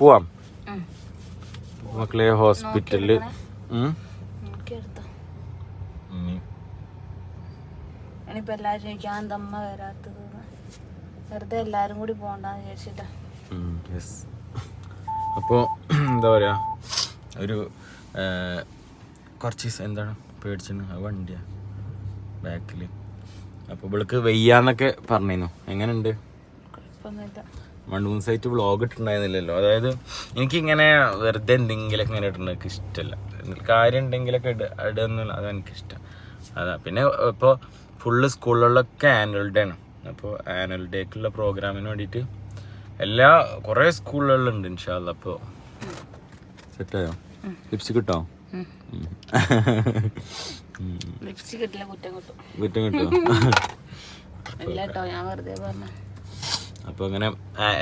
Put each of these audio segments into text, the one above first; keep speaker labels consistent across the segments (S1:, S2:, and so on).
S1: പോവാം. മക്കളെ ഹോസ്പിറ്റലിൽ.
S2: ഇനിയിപ്പോ എല്ലാരും ചോദിക്കാൻ എന്താ വരാത്തത്? വെറുതെ എല്ലാരും കൂടി പോണ്ടെന്ന് വിചാരിച്ചിട്ടാ.
S1: എന്താ പറയാ ഒരു കുറച്ച് ദിവസം എന്താണ് പേടിച്ചിന് ആ വണ്ടിയാ ബാക്കിൽ അപ്പോൾ ഇവൾക്ക് വെയ്യാന്നൊക്കെ പറഞ്ഞിരുന്നു. എങ്ങനെയുണ്ട്
S2: കുഴപ്പമൊന്നുമില്ല.
S1: മൂന്ന് സൈറ്റ് വ്ളോഗ് ഇട്ടിട്ടുണ്ടായിരുന്നില്ലല്ലോ. അതായത് എനിക്കിങ്ങനെ വെറുതെ എന്തെങ്കിലുമൊക്കെ ഇങ്ങനെ ഇട്ടുണ്ടെങ്കിൽ എനിക്ക് ഇഷ്ടമല്ല കാര്യം ഉണ്ടെങ്കിലൊക്കെ ഇട അതാണ് എനിക്കിഷ്ടം. അതാ. പിന്നെ ഇപ്പോൾ ഫുള്ള് സ്കൂളുകളിലൊക്കെ ആനുവൽ ഡേ ആണ്. അപ്പോൾ ആനുവൽ ഡേക്കുള്ള പ്രോഗ്രാമിന് വേണ്ടിയിട്ട് എല്ലാ കുറേ സ്കൂളുകളിലുണ്ട് ഇൻഷാല്ല അപ്പോൾ സെറ്റായോ ലിപ്സ് കിട്ടോ?
S2: കുറ്റം കിട്ടും.
S1: കുറ്റം കിട്ടോ?
S2: ഇല്ല കേട്ടോ ഞാൻ വെറുതെ പറഞ്ഞ.
S1: അപ്പോൾ ഇങ്ങനെ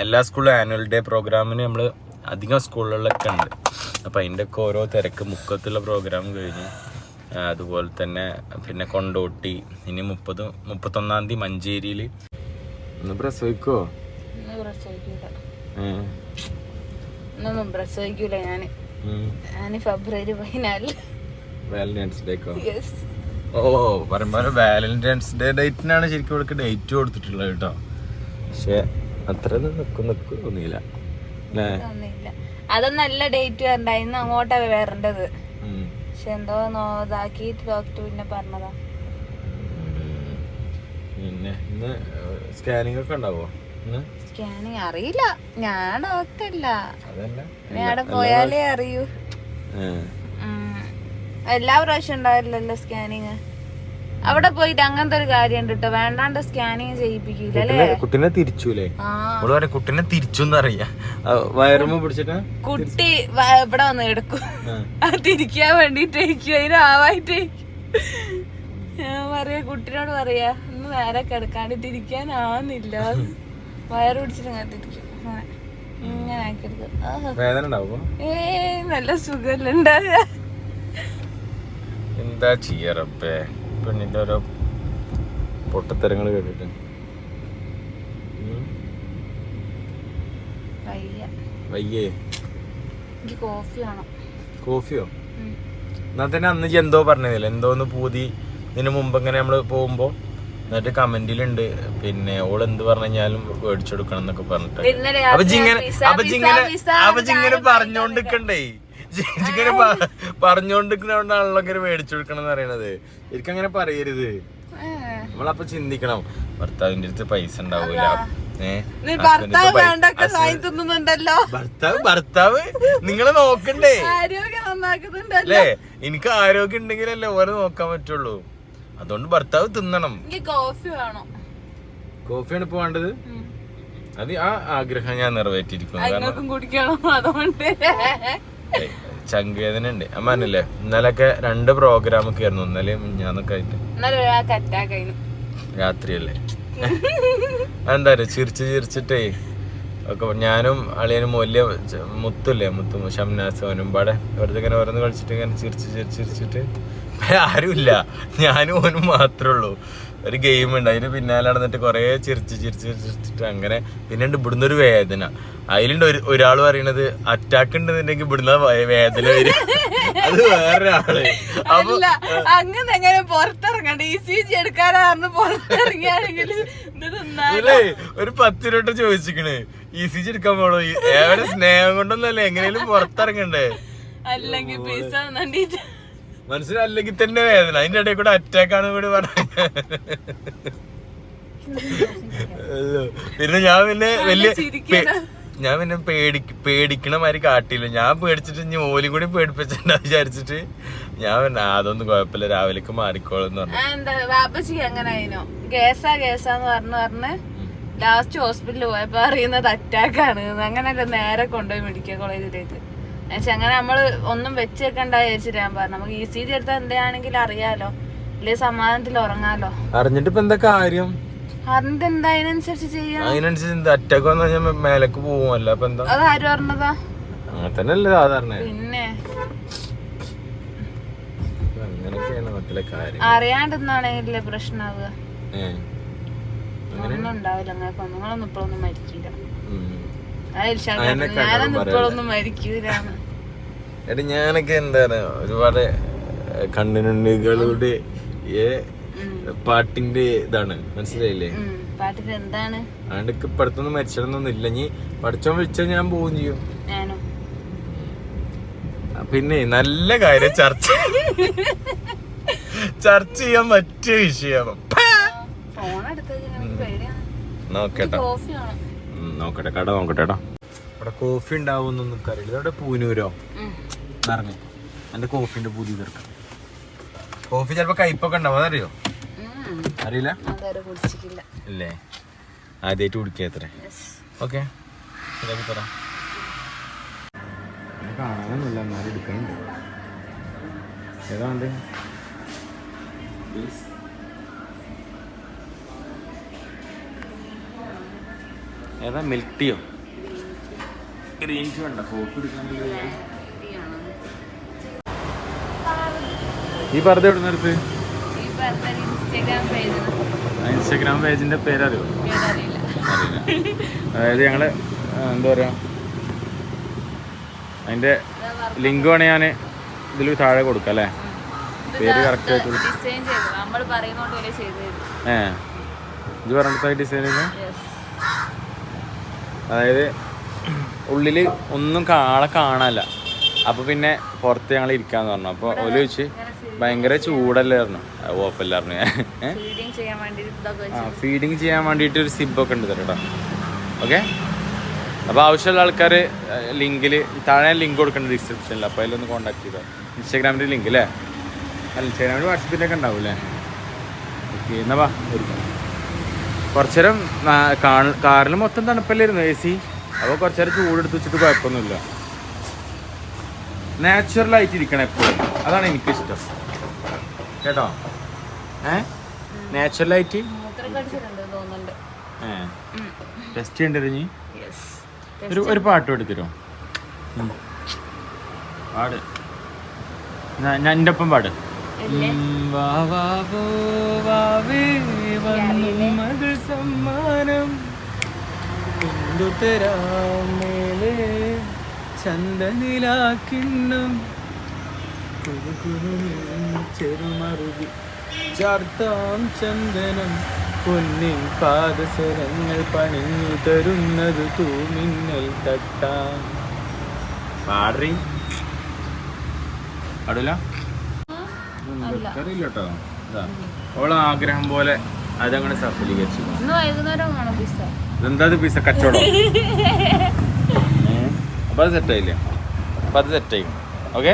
S1: എല്ലാ സ്കൂളിലും ആനുവൽ ഡേ പ്രോഗ്രാമിന് നമ്മൾ അധികം സ്കൂളുകളിലൊക്കെ ഉണ്ട്. അപ്പോൾ അതിന്റെ ഒക്കെ ഓരോ തിരക്ക് മുക്കത്തുള്ള പ്രോഗ്രാം കഴിഞ്ഞ് അതുപോലെ തന്നെ പിന്നെ കൊണ്ടോട്ടി ഇനി മുപ്പത് മുപ്പത്തൊന്നാം തീയതി മഞ്ചേരിയിൽ ഒന്ന് പ്രസവിക്കോ?
S2: പ്രസവിക്കൂല. ഞാൻ ഞാൻ ഫെബ്രുവരി
S1: വാലന്റൈൻസ് ഡേക്കോ ഓ പറയുമ്പോൾ വാലന്റൈൻസ് ഡേ ഡേറ്റിനാണ് ശരിക്കും ഇവൾക്ക് ഡേറ്റ് കൊടുത്തിട്ടുള്ളത് കേട്ടോ. പക്ഷെ അത്ര നിക്കും നിക്കും തോന്നിയില്ല. അല്ലേ?
S2: ഒന്നുമില്ല അതൊന്നും നല്ല ഡേറ്റ് വരണ്ടായിരുന്നു അങ്ങോട്ടാ വരേണ്ടത്.
S1: ഉം.
S2: പക്ഷെ എന്തോ നോ ഇതാക്കിയിട്ട് ഡോക്ടർ പിന്നെ പറഞ്ഞതാ.
S1: പിന്നെ ഇന്ന് സ്കാനിങ് ഒക്കെ ഉണ്ടാവോ? ഇന്ന്?
S2: സ്കാനിങ് അറിയില്ല. ഞാൻ ഡോക്ടറല്ല
S1: അതല്ല.
S2: ഞാൻ അവിടെ പോയാലേ അറിയൂ.
S1: ഏ.
S2: ഉം. എല്ലാ പ്രാവശ്യം ഉണ്ടാവില്ലല്ലോ സ്കാനിങ് അവിടെ പോയിട്ട് അങ്ങനത്തെ ഒരു കാര്യം ഉണ്ട് കേട്ടോ വേണ്ടാണ്ട് സ്കാനിങ് ചെയ്യിപ്പിക്കില്ല അല്ലേ?
S1: കുട്ടിനെ- തിരിച്ചു വയറുമ്പോ പിടിച്ചിട്ടാ
S2: കുട്ടി ഇവിടെ വന്ന് എടുക്കും. തിരിക്കാൻ വേണ്ടിട്ടേക്കും അതിനാവായിട്ടേ ഞാൻ പറയാ കുട്ടിനോട് പറയാ ഇന്ന് നേരെ കിടക്കാണ്ട് തിരിക്കാനാവുന്നില്ല. വയറ് പിടിച്ചിട്ട് തിരിക്കും. ഇങ്ങനെ ആക്കിയെടുക്കും. ഏയ് നല്ല സുഖല്ലേ
S1: എന്താ ചെയ്യറപ്പേ പെണ്ണിന്റെ ഓരോ പൊട്ടത്തരങ്ങൾ കേട്ടിട്ട്.
S2: വയ്യ.
S1: കോഫിയോ. എന്നാ തന്നെ അന്ന് എന്തോ പറഞ്ഞതില്ല എന്തോന്ന് പൂതി ഇതിന് മുമ്പ് ഇങ്ങനെ നമ്മൾ പോകുമ്പോ എന്നിട്ട് കമന്റിലുണ്ട്. പിന്നെ ഓൾ എന്ത് പറഞ്ഞാലും മേടിച്ചെടുക്കണം എന്നൊക്കെ പറഞ്ഞിട്ട്. അപ്പൊ ജിങ്ങനെ അപ്പൊ ജിങ്ങനെ അപ്പൊ ജിങ്ങനെ പറഞ്ഞോണ്ടിരിക്കണ്ടേ? ജിങ്ങനെ പറഞ്ഞോണ്ടിരിക്കുന്നോണ്ടാണല്ലോ ഇങ്ങനെ മേടിച്ചു കൊടുക്കണം എന്ന് പറയണത്. ശരിക്കും അങ്ങനെ പറയരുത്. നമ്മളപ്പൊ ചിന്തിക്കണം. ഭർത്താവിന്റെ അടുത്ത് പൈസ ഉണ്ടാവൂല.
S2: ഭർത്താവ്
S1: ഭർത്താവ് നിങ്ങളെ നോക്കണ്ടേ? അല്ലേ? എനിക്ക് ആരോഗ്യം ഉണ്ടെങ്കിലല്ലേ ഓരോ നോക്കാൻ പറ്റുള്ളൂ. അതുകൊണ്ട് ഭർത്താവ് തിന്നണം.
S2: കോഫി വേണം.
S1: കോഫിയാണ് ഇപ്പൊ വേണ്ടത്? അത് ആ ആഗ്രഹം ഞാൻ നിറവേറ്റിയിരിക്കുന്നു.
S2: കുടിക്കണം അതുകൊണ്ട്.
S1: ചങ്കുവേദന ഉണ്ട് അമ്മാനല്ലേ ഇന്നലൊക്കെ രണ്ട് പ്രോഗ്രാം ഒക്കെ ആയിരുന്നു. ഇന്നലെയും ഞാനൊക്കെ ആയിട്ട്. രാത്രിയല്ലേ? എന്താ പറയുക ചിരിച്ച് ചിരിച്ചിട്ടേ ഒക്കെ ഞാനും അളിയനും വലിയ മുത്തുല്ലേ മുത്തും ഷംനാസോനും പാടെ വെറുതെ ഇങ്ങനെ ഓരോന്ന് കളിച്ചിട്ട് ഇങ്ങനെ ചിരിച്ച് ചിരിച്ച് ചിരിച്ചിട്ട്. ആരുമില്ല. ഞാനും ഓനും മാത്രമേ ഉള്ളൂ. ഒരു ഗെയിം ഉണ്ട്. അതിന് പിന്നാലെ നടന്നിട്ട് കുറേ ചിരിച്ച് ചിരിച്ച് ചിരിച്ചിട്ട് അങ്ങനെ പിന്നെ ഉണ്ട് ഇവിടുന്ന് ഒരു വേദന. അതിലുണ്ട് ഒരു ഒരാൾ പറയണത് അറ്റാക്ക് ഉണ്ടെന്നുണ്ടെങ്കിൽ ഇവിടുന്ന് വേദന വരും. അത് വേറൊരാൾ. അപ്പൊ
S2: അങ്ങനെ എങ്ങനെ പുറത്തിറങ്ങണ്ട? ഇ സി ജി എടുക്കാനാണ് പുറത്തിറങ്ങിയാണെങ്കിൽ ഇത്
S1: ഒരു പത്ത് രൂപ ചോദിച്ചിക്കണ്. ഇ സി ജി എടുക്കാൻ പോണോ? ഏവരെ സ്നേഹം കൊണ്ടൊന്നല്ലേ എങ്ങനെയാലും പുറത്തിറങ്ങണ്ടേ?
S2: അല്ലെങ്കിൽ പൈസ
S1: മനസ്സിലല്ലെങ്കിൽ തന്നെ വേദന. അതിന്റെ ഇടയിൽ കൂടെ അറ്റാക്ക് ആണ് കൂടി പറഞ്ഞത്. പിന്നെ ഞാൻ പിന്നെ വലിയ ഞാൻ പിന്നെ പേടി പേടിക്കണ മാതിരി കാട്ടിയില്ല ഞാൻ പേടിച്ചിട്ട് ഇനി ഓലി കൂടി പേടിപ്പിച്ചിട്ടുണ്ടാ വിചാരിച്ചിട്ട് ഞാൻ പിന്നെ "ആ, അതൊന്നും കുഴപ്പമില്ല. രാവിലേക്ക് മാറിക്കോളും എന്ന് പറഞ്ഞു.
S2: വാപ്പച്ചി ആയിനോ? കേസാ കേസാന്ന് പറഞ്ഞു പറഞ്ഞ് ലാസ്റ്റ് ഹോസ്പിറ്റലിൽ പോയപ്പോ അറിയുന്നത് അറ്റാക്ക് ആണ്. അങ്ങനെയല്ല നേരെ കൊണ്ടുപോയി മെഡിക്കൽ കോളേജിലേക്ക് എന്നുവെച്ചാ അങ്ങനെ നമ്മൾ ഒന്നും വെച്ച് വെക്കണ്ട വിചാരിച്ചിട്ട് ഞാൻ പറഞ്ഞു നമുക്ക് ഇ സി ജി എടുത്താൽ എന്താണെങ്കിൽ അറിയാലോ. ഇല്ലേ സമാധാനത്തിൽ ഉറങ്ങാലോ.
S1: അറിഞ്ഞിട്ട് ഇപ്പൊ എന്താ കാര്യം?
S2: അറിഞ്ഞിട്ട് എന്താ അതിനനുസരിച്ച് ചെയ്യാം?
S1: അതിനനുസരിച്ച് എന്താ? അറ്റാക്ക് വന്നു കഴിഞ്ഞാൽ മേലേക്ക് പോവുമല്ലോ. അപ്പൊ എന്താ?
S2: അത് ആരും പറഞ്ഞതാ?
S1: അങ്ങനെ തന്നെയല്ലേ സാധാരണ.
S2: പിന്നെ?
S1: അങ്ങനെയൊക്കെയാണ് മക്കളെ കാര്യം
S2: അറിയാണ്ടെന്നാണെങ്കിലേ പ്രശ്നമാവുക
S1: ഏ.
S2: ഒന്നും ഉണ്ടാവില്ല. നിങ്ങളൊന്നും ഇപ്പോഴൊന്നും മരിക്കില്ല.
S1: എടി ഞാനൊക്കെ എന്താണ് ഒരുപാട് കണ്ണിനുണ്ണികളുടെ പാട്ടിന്റെ ഇതാണ് മനസ്സിലായില്ലേ?
S2: എന്താണ്?
S1: അതുകൊണ്ട് പഠിത്തൊന്നും മരിച്ചിടണമെന്നൊന്നും ഇല്ല. നീ പഠിച്ചോ വിളിച്ചാൽ ഞാൻ പോവുകയും ചെയ്യും. പിന്നെ നല്ല കാര്യം ചർച്ച ചർച്ച ചെയ്യാൻ പറ്റിയ വിഷയം
S2: ഫോൺ എടുത്തത് എനിക്ക് പേടിയാണ്.
S1: നോക്കട്ടെ. നോക്കട്ടെ. കട നോക്കട്ടെ കേട്ടോ. ഇവിടെ കോഫി ഉണ്ടാവുമെന്നൊന്നും എനിക്കറിയില്ല. ഇവിടെ പൂനൂരോ. നിറഞ്ഞു എന്റെ കോഫിന്റെ പുതിയ തീർക്കാം കോഫി ചിലപ്പോ കയ്പൊക്കെ ഉണ്ടാവും. അതറിയോ. അറിയില്ല?
S2: അതാരും
S1: ഇല്ലേ? ആദ്യമായിട്ട് കുടിക്കാത്ര
S2: Yes.
S1: ഓക്കെ പറ കാണാനൊന്നുമില്ല. എന്നാലും എടുക്കുന്നുണ്ട് ഏതാണ്ട് ഏതാ? മിൽക്ക് ടീയോ ടീ വേണ്ട എടുക്കാനുള്ള ഈ പറഞ്ഞ എവിടെ നിർത്ത്
S2: പറഞ്ഞ ഇൻസ്റ്റാഗ്രാം പേജ്
S1: ഇൻസ്റ്റാഗ്രാം പേജിന്റെ പേരറിയോ? അതായത് ഞങ്ങൾ എന്താ പറയാ? അതിന്റെ ലിങ്ക് വേണേ ഞാൻ ഇതിൽ താഴെ കൊടുക്കാം അല്ലേ? പേര് കറക്റ്റ് ആയിട്ട്
S2: ഏഹ്
S1: ഏ. ഇത് പറഞ്ഞിട്ട് ഡിസൈൻ അതായത് ഉള്ളിൽ ഒന്നും കാളെ കാണാല്ല അപ്പൊ പിന്നെ പുറത്ത് ഞങ്ങൾ ഇരിക്കാന്ന് പറഞ്ഞു. അപ്പൊ ഓൽ ചോദിച്ച് ഭയങ്കര ചൂടല്ലേ? പറഞ്ഞു. അത് പറഞ്ഞു. ഞാൻ ആ ഫീഡിങ് ചെയ്യാൻ വേണ്ടിയിട്ട് ഒരു സിബൊക്കെ ഉണ്ട് തരട്ടോ. ഓക്കെ അപ്പോൾ ആവശ്യമുള്ള ആൾക്കാർ ലിങ്കിൽ താഴെ ലിങ്ക് കൊടുക്കണ്ട ഡിസ്ക്രിപ്ഷനിൽ അപ്പോൾ അതിലൊന്ന് കോൺടാക്ട് ചെയ്തോ. ഇൻസ്റ്റാഗ്രാമിന്റെ ലിങ്ക് അല്ലേ അല്ല ഇൻസ്റ്റാഗ്രാമിൽ വാട്സപ്പിലൊക്കെ ഉണ്ടാവും അല്ലേ ഓക്കെ എന്നാ വാ കുറച്ചേരം കുറച്ചു നേരം കാറിൽ മൊത്തം തണുപ്പല്ലായിരുന്നു എ സി അപ്പോൾ കുറച്ചു നേരം ചൂടെടുത്ത് വെച്ചിട്ട് കുഴപ്പമൊന്നുമില്ല. നാച്ചുറലായിട്ട് ഇരിക്കണം എപ്പോഴും. അതാണ് എനിക്കിഷ്ടം. കേട്ടോ? ഏ? നാച്ചുറലായിട്ട്
S2: തോന്നുന്നുണ്ട്.
S1: ടെസ്റ്റ് ചെയ്യേണ്ടത് നീ ഒരു ഒരു പാട്ട് എടുത്തിരോ പാട്. ഞാൻ എന്റെ ഒപ്പം പാട്. വാ വാ, വന്നു മകൾ സമ്മാനം. കൊണ്ടുതരാം മേലെ ചന്ദനിലാക്കിണ്ണം. ചെറുമറുതി ചാർത്താം ചന്ദനം. പൊന്നിൻ പാദസരങ്ങൾ പണിഞ്ഞു തരുന്നത് തൂമിന്നൽ തട്ടാം. പാടി. പാടില്ല? അറിയില്ല കേട്ടോ ഓളെ ആഗ്രഹം പോലെ അതങ്ങനെ സഫലീകരിച്ചു
S2: ഇന്ന് വൈകുന്നേരം
S1: ഇതെന്താ പീസ കച്ചവടം? അപ്പൊ അത് സെറ്റായില്ലേ അപ്പൊ അത് ആയി. ഓക്കെ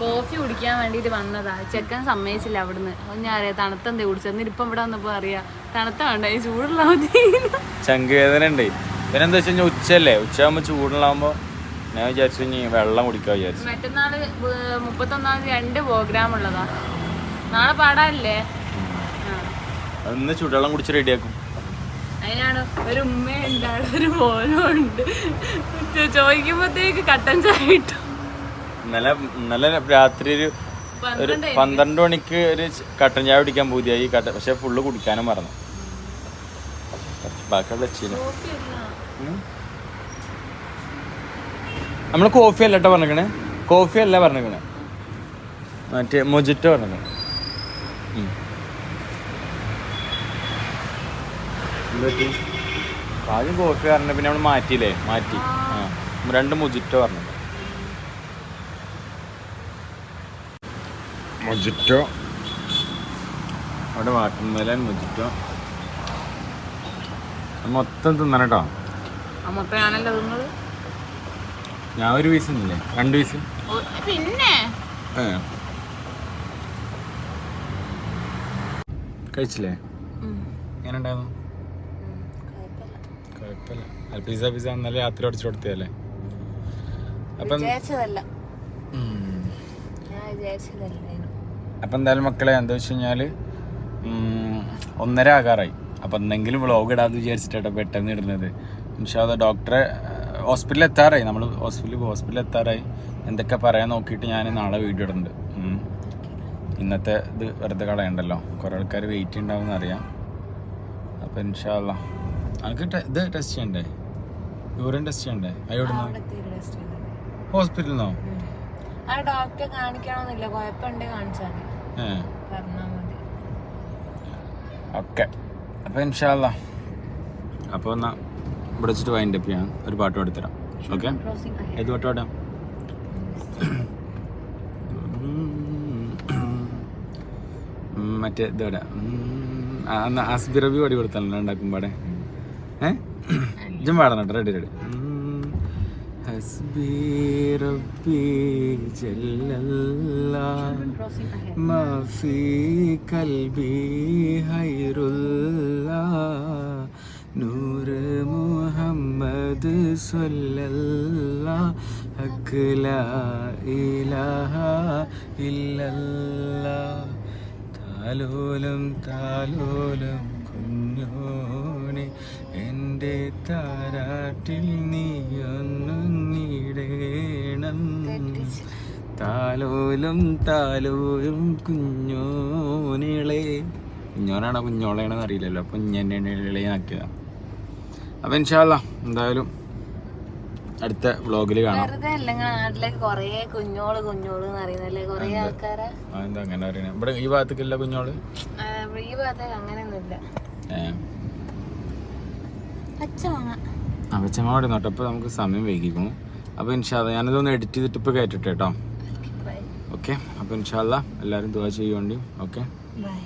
S2: കോഫി കുടിക്കാൻ വേണ്ടിട്ട് വന്നതാ. ചെക്കൻ സമ്മതിച്ചില്ല അവിടുന്ന്. ഞാൻ അറിയാം തണുത്തെന്തേ കുടിച്ചത്? എന്നിട്ട് ഇപ്പം ഇവിടെ വന്നപ്പോ അറിയാ. തണുത്ത വേണ്ട? ഈ ചൂടുള്ള മതി
S1: ചങ്ക് ഉണ്ട് പിന്നെ എന്താ വെച്ച് കഴിഞ്ഞാൽ ഉച്ചയല്ലേ? ഉച്ചയാകുമ്പോൾ ചൂടുള്ളാകുമ്പോൾ ഞാൻ വിചാരിച്ചു ഇനി വെള്ളം കുടിക്കാൻ വിചാരിച്ചു.
S2: മറ്റന്നാൾ മുപ്പത്തൊന്നാം തീയതി രണ്ട് പ്രോഗ്രാം ഉള്ളതാ. നാളെ പാടാല്ലേ ആ
S1: അന്ന് ചൂടുവെള്ളം കുടിച്ച് റെഡിയാക്കും.
S2: അതിനാണ് ഒരു ഒരു മോനും ഉണ്ട്. ചോദിക്കുമ്പോഴത്തേക്ക് കട്ടൻ ചായ കിട്ടും.
S1: ഇന്നലെ ഇന്നലെ രാത്രി ഒരു ഒരു
S2: പന്ത്രണ്ട്
S1: മണിക്ക്. ഒരു കട്ടൻ ചായ കുടിക്കാൻ പൂതിയായി. കട്ട പക്ഷെ ഫുള്ള് കുടിക്കാനും മറന്നു. ബാക്കിയുള്ള
S2: അല്ല.
S1: നമ്മൾ കോഫി അല്ല കേട്ടോ പറഞ്ഞേക്കണേ. കോഫി അല്ല പറഞ്ഞേക്കണേ. മറ്റേ മൊജിറ്റോ പറഞ്ഞേ ആദ്യം കോഫി പറഞ്ഞു പിന്നെ നമ്മൾ മാറ്റിയില്ലേ? മാറ്റി. ആ. രണ്ട് മുജിറ്റോ പറഞ്ഞു. മുജിറ്റോ. അവിടെ വാട്ടർമെലൻ മുജിറ്റോ. മൊത്തം തിന്നണം കേട്ടോ. ഞാൻ ഒരു പീസ് തിന്നില്ലേ? രണ്ട് പീസ്
S2: പിന്നെ?
S1: കഴിച്ചില്ലേ. എങ്ങനെ ഉണ്ടായിരുന്നു
S2: കുഴപ്പമില്ല.
S1: കുഴപ്പമില്ല പിസ ഇന്നലെ രാത്രി അടിച്ചു കൊടുത്തതല്ലേ? അപ്പം അപ്പം എന്തായാലും മക്കളെ എന്താ വെച്ച് കഴിഞ്ഞാൽ ഒന്നര ആകാറായി. അപ്പം എന്തെങ്കിലും വ്ളോഗ് ഇടാന്ന് വിചാരിച്ചിട്ടാട്ടോ പെട്ടെന്ന് ഇടുന്നത്. ഇൻഷാദ ഡോക്ടറെ ഹോസ്പിറ്റലിൽ എത്താറായി. നമ്മൾ ഹോസ്പിറ്റലിൽ ഹോസ്പിറ്റലിൽ എത്താറായി. എന്തൊക്കെ പറയാൻ നോക്കിയിട്ട് ഞാൻ നാളെ വീഡിയോ ഇടുന്നുണ്ട്. ഇന്നത്തെ ഇത് വെറുതെ കളയണ്ടല്ലോ. കുറേ ആൾക്കാർ വെയിറ്റ് ഉണ്ടാവും അറിയാം. അപ്പം ഇൻഷാല്ല അനക്ക് ഇത് ടെസ്റ്റ് ചെയ്യണ്ടേ? യൂറിൻ ടെസ്റ്റ് ചെയ്യണ്ടേ? അയോടുന്നോ ഹോസ്പിറ്റലിൽ നിന്നോ
S2: ആ ഡോക്ടറെ കാണിക്കണമെന്നില്ല കുഴപ്പമുണ്ടെങ്കിൽ കാണിച്ചാൽ മതി.
S1: ഓക്കെ. അപ്പോൾ ഇൻഷാല്ല അപ്പോൾ എന്നാ ഇവിടെ വെച്ചിട്ട് വൈൻഡ് അപ്പ് ചെയ്യാം. ഒരു പാട്ട് പാടിത്തരാം ഓക്കെ? ഏത് പാട്ട് പാടാം? മറ്റേ ഇത് പാടാം. ഉം, ആ, എന്നാ അസ്ബി റബി പാടി കൊടുത്തല്ലോ ഉണ്ടാക്കും പാടെ? ഏഹ് പാടണം റെഡി റെഡി ഹസ്ബി റബ്ബി ജല്ലല്ലാ. നൂറ് മുഹമ്മദ് സല്ലല്ലാ അഖ്ല ഇലാഹ ഇല്ലല്ലാ. താലോലം താലോലം താരാട്ടിൽ നീയൊന്നുങ്ങിടേണം താലോലും താലോലും കുഞ്ഞോനിളെ. കുഞ്ഞോനാണോ കുഞ്ഞോളേണെന്ന് അറിയില്ലല്ലോ. അപ്പം ഞാൻ ആക്കിയത് അപ്പം ഇൻഷാല്ല എന്തായാലും അടുത്ത വ്ളോഗിൽ കാണാം.
S2: കുഞ്ഞോൾ
S1: കുഞ്ഞോൾ എന്താ അങ്ങനെ അറിയണേ ഇവിടെ ഈ ഭാഗത്തേക്കില്ല
S2: കുഞ്ഞോൾ? ഈ ഭാഗത്തേക്ക് അങ്ങനെയൊന്നുമില്ല.
S1: ഏ. അവച്ചമ്മോടെ നോട്ടെ അപ്പോൾ നമുക്ക് സമയം വൈകിക്കുന്നു അപ്പോൾ ഇൻഷാല്ല ഞാനിതൊന്ന് എഡിറ്റ് ചെയ്തിട്ട് ഇപ്പോൾ കയറ്റട്ടെ കേട്ടോ. ഓക്കെ അപ്പോൾ ഇൻഷാല്ല എല്ലാവരും ദുവാ ചെയ്യുവേണ്ടി. Okay
S2: bye